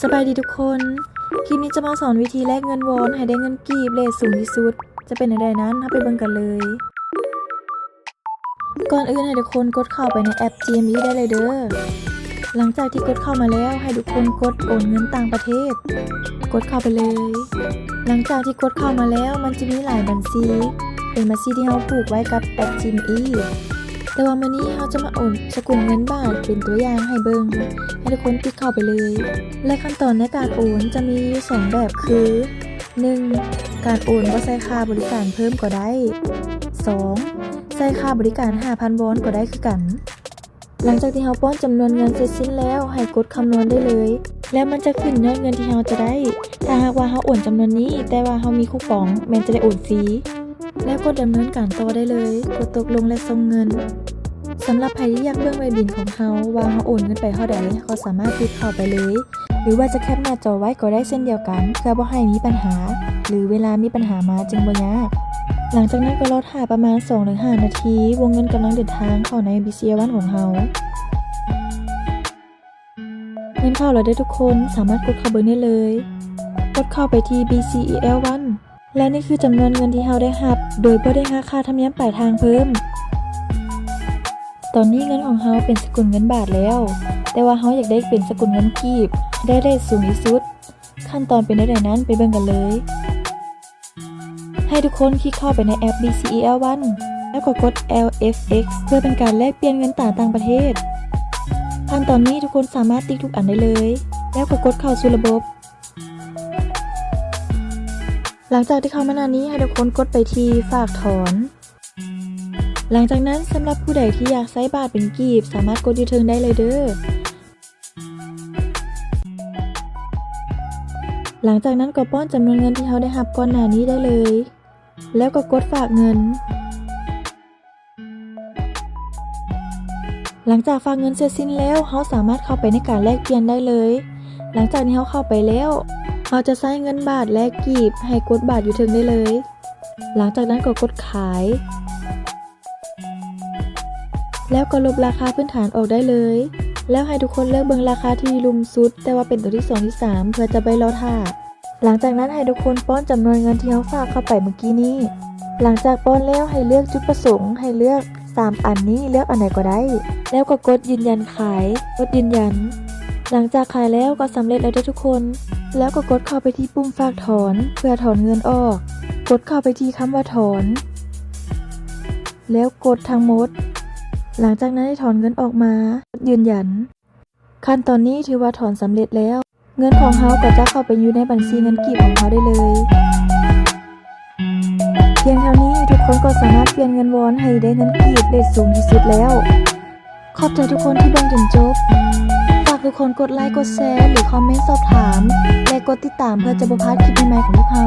สบายดีทุกคน คลิปนี้จะมาสอนวิธีแลกเงินวอนให้ได้เงินกีบเลทสูงที่สุด จะเป็นอะไรนั้นเราไปเบิ่งกันเลย ก่อนอื่นให้ทุกคนกดเข้าไปในแอป GME ได้เลยเด้อ หลังจากที่กดเข้ามาแล้วให้ทุกคนกดโอนเงินต่างประเทศ กดเข้าไปเลย หลังจากที่กดเข้ามาแล้วมันจะมีหลายบัญชี เป็นบัญชีที่เราผูกไว้กับแอป GME แต่ว่าวันนี้เราจะมาโอนสกุลเงินบาทเป็นตัวอย่างให้เบิ่งให้ทุกคนคลิกเข้าไปเลย และขั้นตอนในการโอนจะมีอยู่สองแบบคือ 1. การโอนก็ใส่ค่าบริการเพิ่มก็ได้ 2. ใส่ค่าบริการ 5,000วอนก็ได้คือกัน หลังจากที่เราป้อนจำนวนเงินเสร็จสิ้นแล้วให้กดคำนวณได้เลย แล้วมันจะขึ้นยอดเงินที่เราจะได้ ถ้าหากว่าเราโอนจำนวนนี้ แต่ว่าเรามีคูปองแมันจะได้โอนฟรี แล้วกดดำเนินการต่อได้เลย กดตกลงและส่งเงินสำหรับใครที่อยากเบิ่องใบบินของเฮาว่าเฮาโอนเงินไปเท่าใดเขาสามารถคลิกเข้าไปเลย หรือว่าจะแคปหน้าจอไว้ก็ได้เช่นเดียวกัน เพื่อบ่ให้มีปัญหา หรือเวลามีปัญหามาจึงบ่ยากหลังจากนั้นก็รอถ่าประมาณ 2-5 นาที วงเงินกำลังเดินทางเข้าใน BCA วันของเฮาเงินเข้าแล้วได้ทุกคนสามารถกดเข้าเบิ่งได้เลย กดเข้าไปที่ BCEL วัน และนี่คือจำนวนเงินที่เฮาได้รับ โดยบ่ได้หักค่าธรรมเนียมปลายทางเพิ่ม ตอนนี้เงินของเฮาเป็นสกุลเงินบาทแล้ว แต่ว่าเฮาอยากได้เป็นสกุลเงินกีบ ได้เลทสูงที่สุด ขั้นตอนเป็นได้นั้นไปเบิ่งกันเลย ให้ทุกคนคลิกเข้าไปในแอป BCEL 1 แล้วก็กด LFX เพื่อเป็นการแลกเปลี่ยนเงินต่างต่างประเทศขั้นตอนนี้ทุกคนสามารถติ๊กทุกอันได้เลย แล้วก็กดเข้าสู่ระบบ หลังจากที่เข้ามาหน้านี้ให้ทุกคนกดไปที่ฝากถอน หลังจากนั้นสำหรับผู้ใดที่อยากใช้บาทเป็นกีบ สามารถกดยูเทิร์นได้เลยเด้อ หลังจากนั้นก็ป้อนจำนวนเงินที่เขาได้รับก่อนหน้านี้ได้เลย แล้วก็กดฝากเงิน หลังจากฝากเงินเสร็จสิ้นแล้วเขาสามารถเข้าไปในการแลกเปลี่ยนได้เลย หลังจากที่เขาเข้าไปแล้ว เขาจะใช้เงินบาทแลกกีบให้กดบาทอยูเทิร์นได้เลย หลังจากนั้นก็กดขาย แล้วก็ลบราคาพื้นฐานออกได้เลย แล้วให้ทุกคนเลือกเบิ่งราคาที่ลุมสุด แต่ว่าเป็นตัวที่2ที่3เพื่อจะไปรอท่าหลังจากนั้นให้ทุกคนป้อนจำนวนเงินที่เขาฝากเข้าไปเมื่อกี้นี้ หลังจากป้อนแล้วให้เลือกจุดประสงค์ ให้เลือก 3 อันนี้เลือกอันไหนก็ได้ แล้วก็กดยืนยันขาย กดยืนยัน หลังจากขายแล้วก็สำเร็จแล้วด้ทุกคน แล้วก็กดเข้าไปที่ปุ่มฝากถอน เพื่อถอนเงินออก กดเข้าไปที่คำว่าถอน แล้วกดทั้งหมด หลังจากนั้นให้ถอนเงินออกมายืนยัน ขั้นตอนนี้ถือว่าถอนสำเร็จแล้ว เงินของเฮาก็จะเข้าไปอยู่ในบัญชีเงินกีบของเขาได้เลย เพียงเท่านี้ทุกคนก็สามารถเปลี่ยนเงินวอนให้ได้เงินกีบเลทสูงที่สุดแล้ว ขอบใจทุกคนที่เบิ่งจนจบ ทุกคนกดไลค์กดแชร์หรือคอมเมนต์สอบถาม และกดติดตามเพื่อจะบ่พลาดคลิปใหม่ๆของพวกเรา